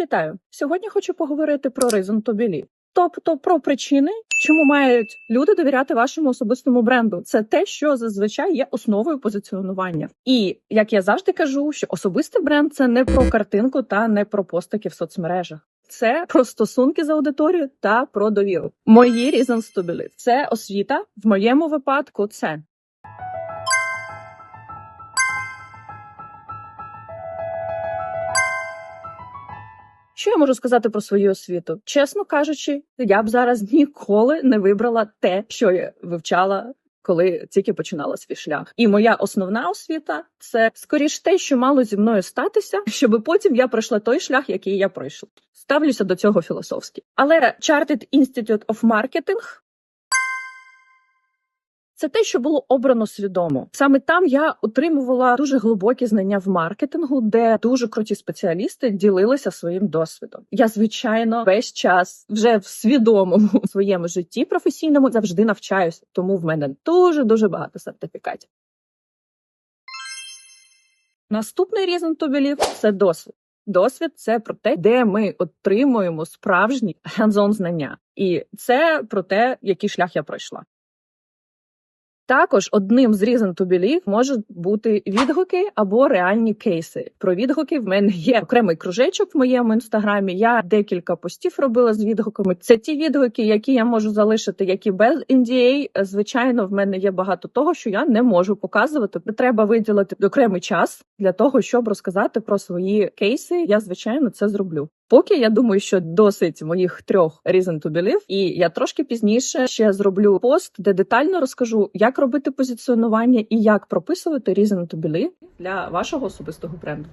Вітаю! Сьогодні хочу поговорити про reason to believe. Тобто про причини, чому мають люди довіряти вашому особистому бренду. Це те, що зазвичай є основою позиціонування. І як я завжди кажу, що особистий бренд це не про картинку та не про постики в соцмережах. Це про стосунки з аудиторією та про довіру. Мої reasons to believe. Це освіта. В моєму випадку це Що я можу сказати про свою освіту? Чесно кажучи, я б зараз ніколи не вибрала те, що я вивчала. Коли тільки починала свій шлях, і моя основна освіта це скоріш те, що мало зі мною статися, щоб потім я пройшла той шлях, який я пройшла. Ставлюся до цього філософськи. Але Chartered Institute of Marketing це те, що було обрано свідомо. Саме там я отримувала дуже глибокі знання в маркетингу, де дуже круті спеціалісти ділилися своїм досвідом. Я, звичайно, весь час вже в свідомому своєму житті професійному завжди навчаюся, тому в мене дуже дуже багато сертифікатів. Наступний reason to – це досвід. Досвід це про те, де ми отримуємо справжні hands-on знання, і це про те, який шлях я пройшла. Також одним з to believe можуть бути відгуки або реальні кейси. Про відгуки в мене є окремий кружечок в моєму інстаграмі. Я декілька постів робила з відгуками. Це ті відгуки, які я можу залишити, які без NDA. Звичайно, в мене є багато того, що я не можу показувати. Треба виділити окремий час для того, щоб розказати про свої кейси. Я звичайно це зроблю. Поки я думаю, що досить моїх трьох reason to believe, і я трошки пізніше ще зроблю пост, де детально розкажу, як робити позиціонування і як прописувати reason to believe для вашого особистого бренду.